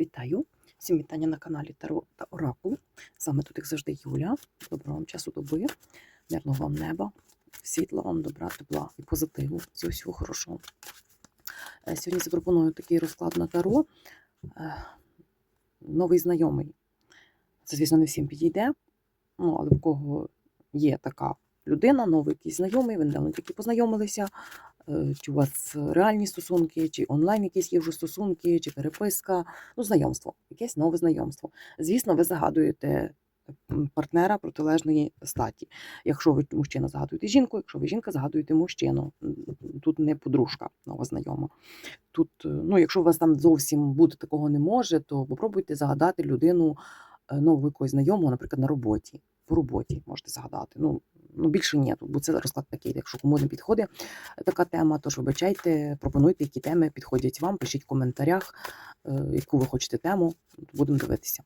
Вітаю! Всім вітання на каналі Таро та Оракул. З вами тут, як завжди, Юля. Доброго вам часу доби, мирного вам неба, світла вам, добра, тепла і позитиву. Всього всього хорошого. Е, Сьогодні запропоную такий розклад на Таро. Е, Новий знайомий. Це, звісно, не всім підійде. Ну, але в кого є така людина, новий якийсь знайомий, ви недавно тільки познайомилися, чи у вас реальні стосунки, чи онлайн якісь є вже стосунки, чи переписка, ну, знайомство, якесь нове знайомство. Звісно, ви загадуєте партнера протилежної статі. Якщо ви мужчина загадуєте жінку, якщо ви жінка, загадуєте мужчину. Тут не подружка нова знайома. Тут, е, ну, якщо у вас там зовсім бути такого не може, то попробуйте загадати людину е, нового якогось знайомого, наприклад, на роботі. По роботі можете загадати. Ну, ну більше ні, бо це розклад такий. Якщо кому не підходить така тема, то ж вибачайте, пропонуйте, які теми підходять вам, пишіть в коментарях, е, яку ви хочете тему, будемо дивитися.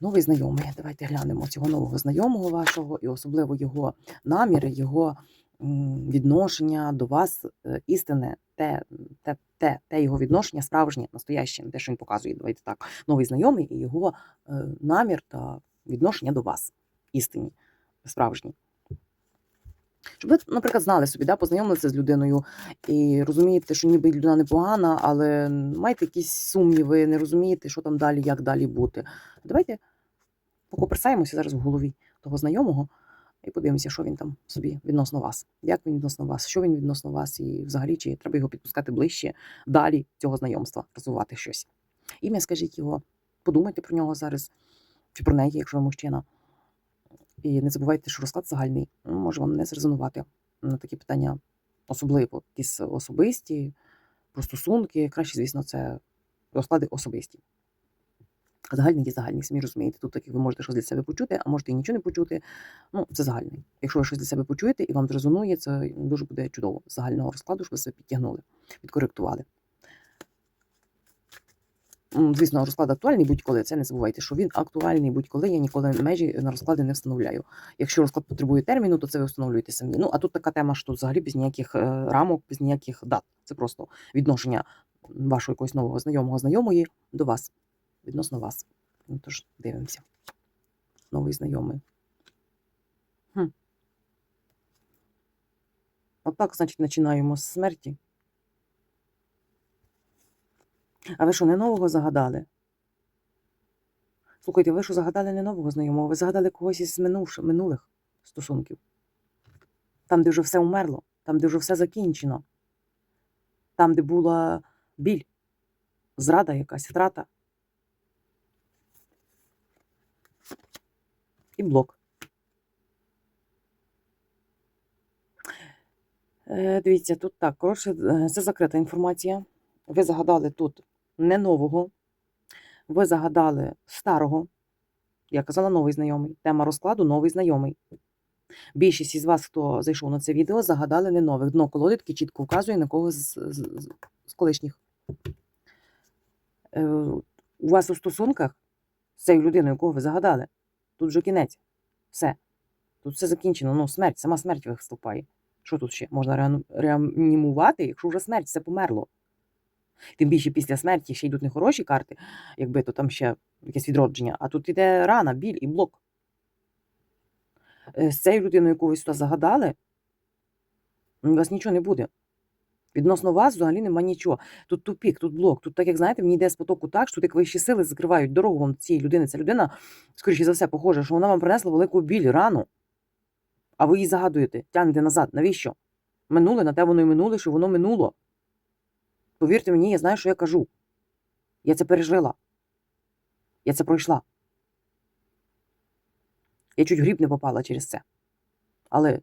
Новий знайомий. Давайте глянемо цього нового знайомого вашого і особливо його наміри, його відношення до вас е, істинне, те, те, те, те його відношення справжнє, настояще, те, що він показує. Давайте так, новий знайомий і його е, намір та відношення до вас істинні, справжні. Щоб ви, наприклад, знали собі, да, познайомилися з людиною і розумієте, що ніби людина непогана, але маєте якісь сумніви, не розумієте, що там далі, як далі бути. Давайте покоперсаємося зараз в голові того знайомого і подивимося, що він там собі відносно вас, як він відносно вас, що він відносно вас, і взагалі чи треба його підпускати ближче далі цього знайомства, розвивати щось. Ім'я скажіть його, подумайте про нього зараз, чи про неї, якщо ви мужчина. І не забувайте, що розклад загальний ну, може вам не зрезонувати на такі питання, особливо якісь особисті, про стосунки. Краще, звісно, це розклади особисті. Загальний є загальний, самі розумієте. Тут таких ви можете щось для себе почути, а можете і нічого не почути. Ну, це загальний. Якщо ви щось для себе почуєте і вам зрезонує, це дуже буде чудово. З загального розкладу, що ви себе підтягнули, підкоректували. Звісно, розклад актуальний будь-коли. Це не забувайте, що він актуальний будь-коли. Я ніколи межі на розклади не встановляю. Якщо розклад потребує терміну, то це ви встановлюєте самі. Ну а тут така тема, що взагалі без ніяких е, рамок, без ніяких дат. Це просто відношення вашого якогось нового знайомого знайомої до вас, відносно вас. Ну, тож дивимося. Новий знайомий. Хм. Отак, значить, починаємо з смерті. А ви що, не нового загадали? Слухайте, ви що загадали не нового знайомого, ви загадали когось із минулих стосунків. Там, де вже все умерло, там, де вже все закінчено, там, де була біль, зрада якась, втрата. І блок. Е, дивіться, тут так, коротше, е, це закрита інформація. Ви загадали тут не нового, ви загадали старого. Я казала новий знайомий. Тема розкладу новий знайомий. Більшість із вас, хто зайшов на це відео, загадали не нових. Дно колодитки чітко вказує на кого з, з, з- колишніх. Е, у вас у стосунках з цією людиною, якого ви загадали, тут вже кінець. Все. Тут все закінчено. Ну, смерть, сама смерть виступає. Що тут ще можна реанімувати, якщо вже смерть, все померло. Тим більше після смерті ще йдуть не хороші карти, якби то там ще якесь відродження, а тут іде рана, біль і блок. Е, З цією людиною, яку ви сюди загадали, у вас нічого не буде. Відносно вас взагалі нема нічого. Тут тупік, тут блок. Тут, так як знаєте, мені йде з потоку так, що тут як вищі сили закривають дорогу вам цієї людини. Ця людина, скоріше за все, похоже, що вона вам принесла велику біль, рану. А ви її загадуєте, тягнете назад. Навіщо? Минуле, на те воно і минуле, що воно минуло. Повірте мені, я знаю, що я кажу. Я це пережила. Я це пройшла. Я чуть гріб не попала через це. Але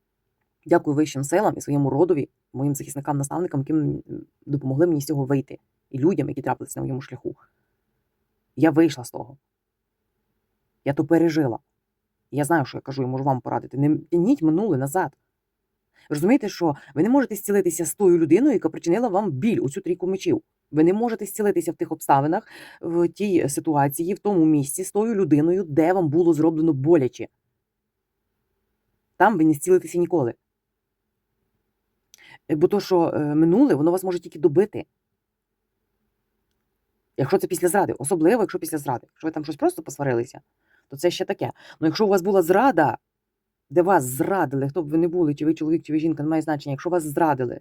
дякую вищим силам і своєму родові, моїм захисникам-наставникам, які допомогли мені з цього вийти. І людям, які трапилися на моєму шляху. Я вийшла з того. Я то пережила. Я знаю, що я кажу, і можу вам порадити. Не тяніть минуле назад. Розумієте, що ви не можете зцілитися з тою людиною, яка причинила вам біль у цю трійку мечів. Ви не можете зцілитися в тих обставинах, в тій ситуації, в тому місці з тою людиною, де вам було зроблено боляче. Там ви не зцілитеся ніколи. Е, Бо то, що е, минуле, воно вас може тільки добити. Якщо це після зради, особливо, якщо після зради. Якщо ви там щось просто посварилися, то це ще таке. Ну якщо у вас була зрада, де вас зрадили, хто б ви не були, чи ви чоловік, чи ви жінка, не має значення, якщо вас зрадили,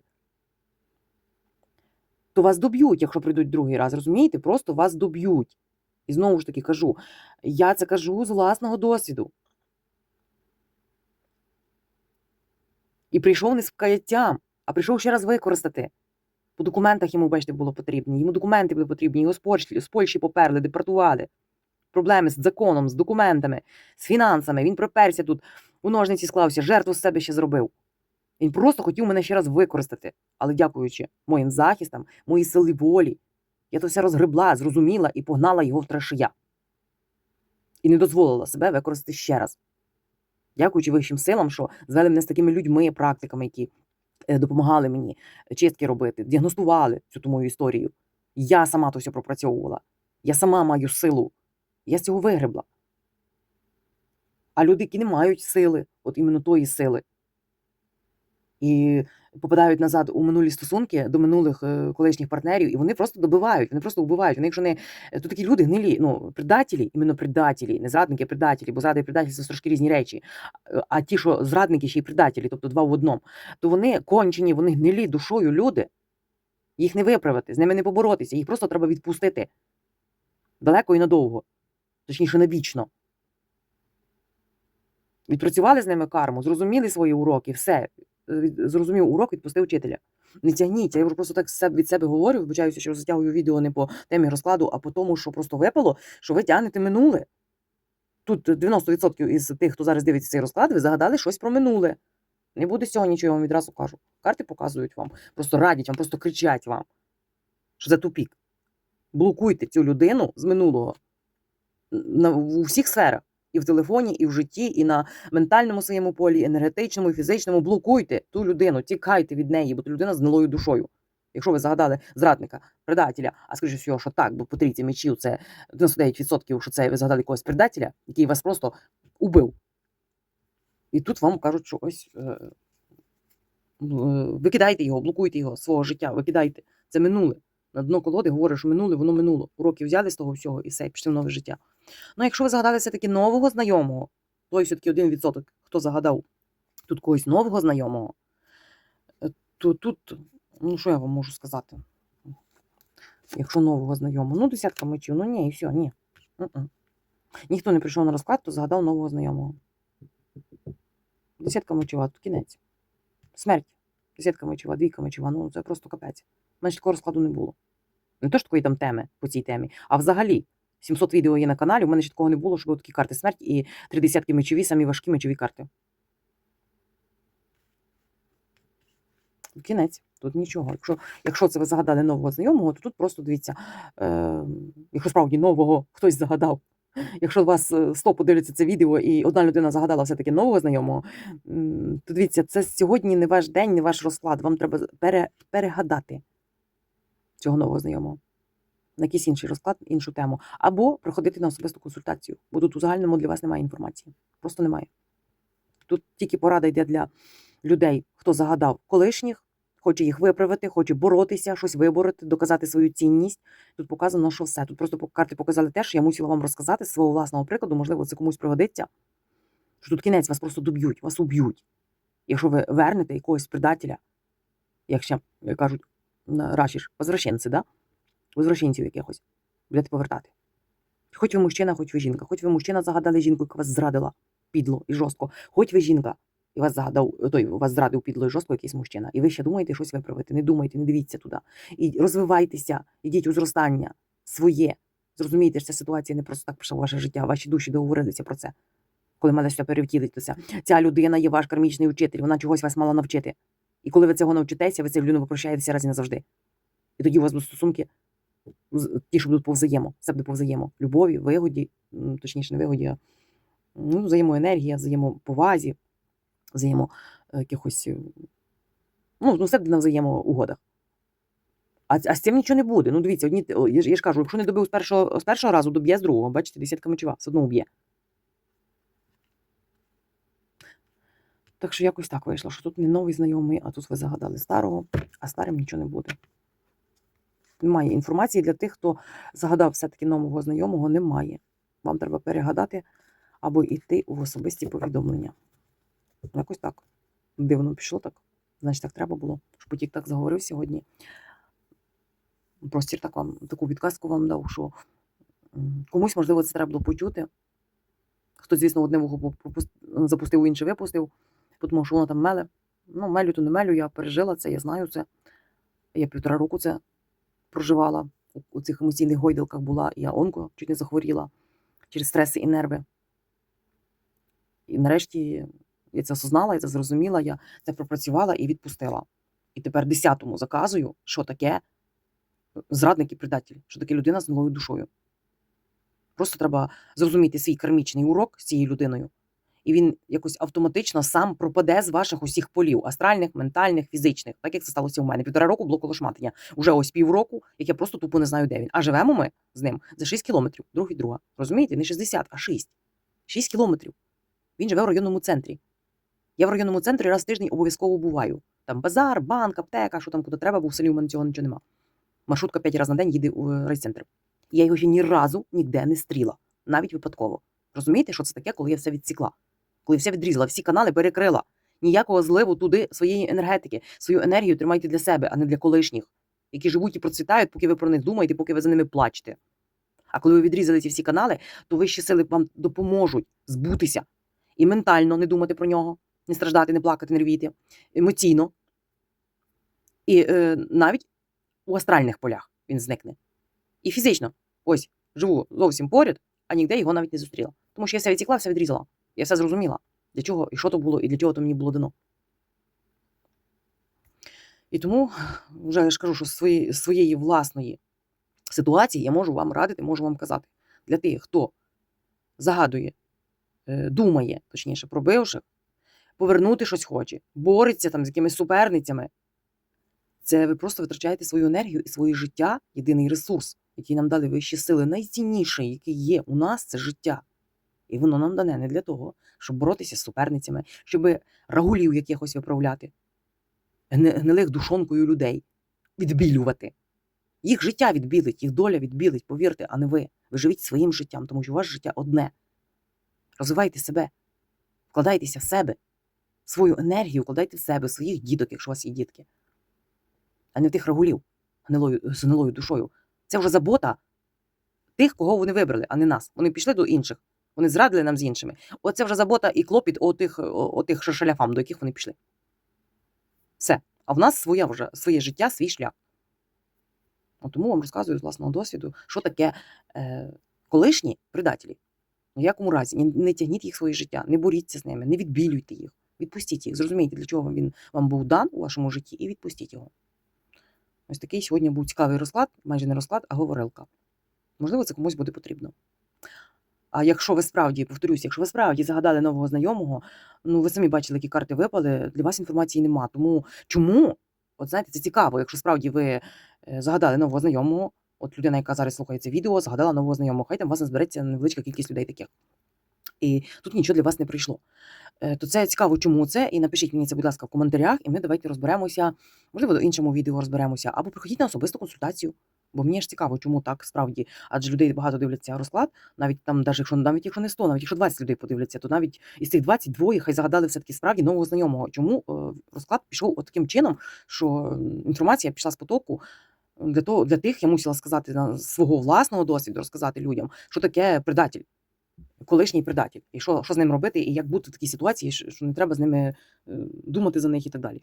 то вас доб'ють, якщо прийдуть другий раз, розумієте? Просто вас доб'ють. І знову ж таки кажу, я це кажу з власного досвіду. І прийшов не з вкаяттям, а прийшов ще раз використати. По документах йому, бачите, було потрібні. Йому документи були потрібні, його з Польщі, з Польщі поперли, депортували. Проблеми з законом, з документами, з фінансами. Він приперся тут, у ножниці склався, жертву з себе ще зробив. Він просто хотів мене ще раз використати. Але дякуючи моїм захистам, моїй сили волі, я то все розгребла, зрозуміла і погнала його в трешия. І не дозволила себе використати ще раз. Дякуючи вищим силам, що звели мене з такими людьми, практиками, які е, допомагали мені чистки робити, діагностували цю ту мою історію. Я сама то все пропрацьовувала. Я сама маю силу. Я з цього вигребла. А люди, які не мають сили, от іменно тої сили, і попадають назад у минулі стосунки до минулих е, колишніх партнерів, і вони просто добивають, вони просто вбивають. Вони, якщо не е, то такі люди гнилі, ну предателі, іменно предателі, не зрадники, а предателі, бо зрада і предательство це трошки різні речі. Е, А ті, що зрадники, ще й предателі, тобто два в одному, то вони кончені, вони гнилі душою люди. Їх не виправити, з ними не поборотися, їх просто треба відпустити далеко і надовго, точніше, навічно. Відпрацювали з ними карму, зрозуміли свої уроки, все. Зрозумів урок, відпустив вчителя. Не тягніть, я просто так від себе говорю, вибачаюся, що затягую відео не по темі розкладу, а по тому, що просто випало, що ви тягнете минуле. Тут 90% із тих, хто зараз дивиться цей розклад, ви загадали щось про минуле. Не буде з цього нічого, я вам відразу кажу. Карти показують вам, просто радять вам, просто кричать вам, що це тупік. Блокуйте цю людину з минулого на, у всіх сферах. І в телефоні, і в житті, і на ментальному своєму полі, енергетичному, і фізичному. Блокуйте ту людину, тікайте від неї, бо ту людина з гнилою душою. Якщо ви загадали зрадника, предателя, а скажіть всього, що так, бо по трійці мечів це 99%, що це ви загадали якогось предателя, який вас просто убив. І тут вам кажуть, що ось е, ну, е, викидайте його, блокуйте його свого життя, викидайте. Це минуле. На дно колоди говорить, що минуле, воно минуло. Уроки взяли з того всього і все, і пішли в нове життя. Ну, якщо ви загадали все-таки нового знайомого, той все-таки один відсоток, хто загадав тут когось нового знайомого, е, то тут, ну що я вам можу сказати? Якщо нового знайомого, ну, десятка мечів, ну ні, і все, ні. М-м. Ніхто не прийшов на розклад, то загадав нового знайомого. Десятка мечова, тут кінець. Смерть. Десятка мечова, двійка мечова, ну це просто капець. Ж такого розкладу не було. Не то, що такої там теми по цій темі, а взагалі 700 відео є на каналі. У мене ще такого не було, що були такі карти смерть і три десятки мечові, самі важкі мечові карти. Кінець. Тут нічого. Якщо, якщо це ви загадали нового знайомого, то тут просто дивіться, е, якщо справді нового хтось загадав. Якщо вас е, 100 подивляться це відео, і одна людина загадала все-таки нового знайомого, то дивіться, це сьогодні не ваш день, не ваш розклад. Вам треба пере, перегадати цього нового знайомого на якийсь інший розклад, іншу тему, або приходити на особисту консультацію, бо тут у загальному для вас немає інформації. Просто немає. Тут тільки порада йде для людей, хто загадав колишніх, хоче їх виправити, хоче боротися, щось вибороти, доказати свою цінність. Тут показано, що все. Тут просто карти показали те, що я мусила вам розказати з свого власного прикладу, можливо, це комусь пригодиться. Що тут кінець вас просто доб'ють, вас уб'ють. Якщо ви вернете якогось предателя, як ще кажуть, рашіш, возвращенці, да? возвращенців якихось, будете повертати. Хоч ви мужчина, хоч ви жінка, хоч ви мужчина загадали жінку, яка вас зрадила підло і жорстко, хоч ви жінка, і вас загадав, той вас зрадив підло і жорстко якийсь мужчина, і ви ще думаєте щось виправити. Не думайте, не дивіться туди. І розвивайтеся, ідіть у зростання своє. Зрозумійте, що ця ситуація не просто так прийшла в ваше життя, ваші душі договорилися про це. Коли мали все перевтілитися. Ця людина є ваш кармічний учитель, вона чогось вас мала навчити. І коли ви цього навчитеся, ви цю людину попрощаєтеся раз і назавжди. І тоді у вас будуть стосунки ті, що будуть по взаємо, все буде по взаємо. Любові, вигоді, точніше, не вигоді, а ну, взаємоенергія, взаємоповазі, взаємо е, якихось. е, Ну, ну, все буде на взаємоугодах. А, а з цим нічого не буде. Ну, дивіться, одні, я, ж, я ж кажу, якщо не добив з першого, з першого разу, доб'є з другого. Бачите, десятка мечова, все одно уб'є. Так що якось так вийшло, що тут не новий знайомий, а тут ви загадали старого, а старим нічого не буде. Немає інформації для тих, хто загадав все-таки нового знайомого, немає. Вам треба перегадати або йти в особисті повідомлення. Якось так. Дивно пішло так. Значить, так треба було. Щоб потік так заговорив сьогодні. Простір так вам таку відказку вам дав, що комусь, можливо, це треба було почути. Хтось, звісно, одне вухо запустив, інше випустив, тому що воно там меле. Ну, мелю то не мелю, я пережила це, я знаю це. Я півтора року це проживала. У, цих емоційних гойдалках була, я онко чуть не захворіла через стреси і нерви. І нарешті я це осознала, я це зрозуміла, я це пропрацювала і відпустила. І тепер десятому заказую, що таке зрадник і предатель, що таке людина з новою душою. Просто треба зрозуміти свій кармічний урок з цією людиною. І він якось автоматично сам пропаде з ваших усіх полів: астральних, ментальних, фізичних, так як це сталося у мене. Півтора року було колошматення. Уже ось півроку, як я просто тупо не знаю, де він. А живемо ми з ним за 6 кілометрів, друг від друга. Розумієте? Не 60, а 6. 6 кілометрів. Він живе в районному центрі. Я в районному центрі раз в тиждень обов'язково буваю. Там базар, банк, аптека, що там куди треба, бо в селі у мене цього нічого нема. Маршрутка 5 разів на день їде у е, райцентр. Я його ще ні разу ніде не стріла, навіть випадково. Розумієте, що це таке, коли я все відсікла? Коли все відрізала, всі канали перекрила. Ніякого зливу туди своєї енергетики, свою енергію тримайте для себе, а не для колишніх, які живуть і процвітають, поки ви про них думаєте, поки ви за ними плачете. А коли ви відрізали ці всі канали, то вищі сили вам допоможуть збутися і ментально не думати про нього, не страждати, не плакати, не рвіти, емоційно. І е, навіть у астральних полях він зникне. І фізично, ось живу зовсім поряд, а ніде його навіть не зустріла. Тому що я все відсікла, все відрізала. Я все зрозуміла, для чого і що то було, і для чого то мені було дано. І тому вже я ж кажу, що з своєї, своєї власної ситуації я можу вам радити, можу вам казати. Для тих, хто загадує, е, думає, точніше, про бивших, повернути щось хоче, бореться там з якимись суперницями. Це ви просто витрачаєте свою енергію і своє життя, єдиний ресурс, який нам дали вищі сили, найцінніший, який є у нас, це життя. І воно нам дане не для того, щоб боротися з суперницями, щоб рагулів якихось виправляти, гнилих душонкою людей, відбілювати. Їх життя відбілить, їх доля відбілить, повірте, а не ви. Ви живіть своїм життям, тому що ваше життя одне. Розвивайте себе, вкладайтеся в себе, свою енергію вкладайте в себе, своїх діток, якщо у вас є дітки, а не в тих рагулів гнилою, з гнилою душою. Це вже забота тих, кого вони вибрали, а не нас. Вони пішли до інших. Вони зрадили нам з іншими. Оце вже забота і клопіт отих, отих шершаляфам, до яких вони пішли. Все. А в нас своє вже своє життя, свій шлях. От тому вам розказую з власного досвіду, що таке е, колишні предателі. В якому разі не, не тягніть їх своє життя, не боріться з ними, не відбілюйте їх. Відпустіть їх. Зрозумійте, для чого він вам був дан у вашому житті, і відпустіть його. Ось такий сьогодні був цікавий розклад, майже не розклад, а говорилка. Можливо, це комусь буде потрібно. А якщо ви справді, повторюсь, якщо ви справді загадали нового знайомого, ну ви самі бачили, які карти випали, для вас інформації нема. Тому чому? От знаєте, це цікаво, якщо справді ви е, загадали нового знайомого, от людина, яка зараз слухає це відео, загадала нового знайомого, хай там у вас збереться невеличка кількість людей таких. І тут нічого для вас не прийшло. Е, То це цікаво, чому це. І напишіть мені це, будь ласка, в коментарях, і ми давайте розберемося. Можливо, до іншому відео розберемося, або приходіть на особисту консультацію. Бо мені ж цікаво, чому так справді, адже людей багато дивляться розклад, навіть там, навіть якщо навіть якщо не 100, навіть якщо 20 людей подивляться, то навіть із цих 20 двоє хай загадали все таки справді нового знайомого. Чому е, розклад пішов таким чином, що інформація пішла з потоку для того, для тих я мусила сказати на свого власного досвіду, розказати людям, що таке предатель, колишній предатель, і що, що з ним робити, і як бути в такій ситуації, що не треба з ними е, думати за них і так далі.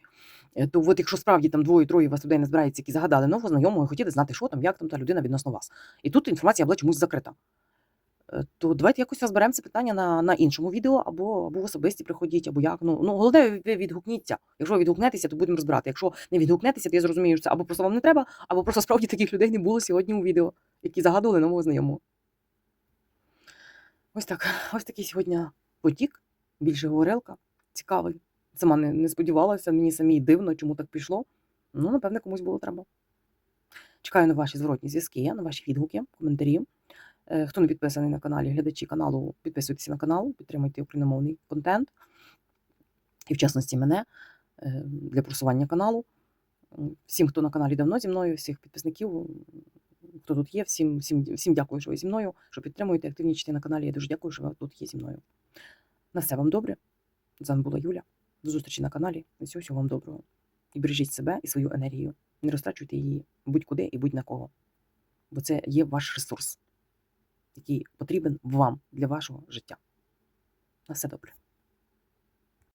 Е, То от якщо справді там двоє-троє вас людей не збирається, які загадали нового знайомого і хотіли знати, що там, як там та людина відносно вас. І тут інформація була чомусь закрита. Е, То давайте якось розберемо це питання на, на іншому відео, або, або особисті приходіть, або як. Ну, ну головне, ви відгукніться. Якщо ви відгукнетеся, то будемо розбирати. Якщо не відгукнетеся, то я зрозумію, що це або просто вам не треба, або просто справді таких людей не було сьогодні у відео, які загадували нового знайомого. Ось так. Ось такий сьогодні потік, більше говорилка. Цікавий. Сама не, не сподівалася, мені самій дивно, чому так пішло. Ну, напевне, комусь було треба. Чекаю на ваші зворотні зв'язки, на ваші відгуки, коментарі. Е, Хто не підписаний на каналі, глядачі каналу, підписуйтесь на канал, підтримуйте україномовний контент. І в частності мене е, для просування каналу. Всім, хто на каналі давно зі мною, всіх підписників, хто тут є, всім, всім, всім дякую, що ви зі мною, що підтримуєте, активнічите на каналі. Я дуже дякую, що ви тут є зі мною. На все вам добре. З вами була Юля. До зустрічі на каналі. Всього всього вам доброго. І бережіть себе і свою енергію. Не розтрачуйте її будь-куди і будь-на кого. Бо це є ваш ресурс, який потрібен вам для вашого життя. На все добре.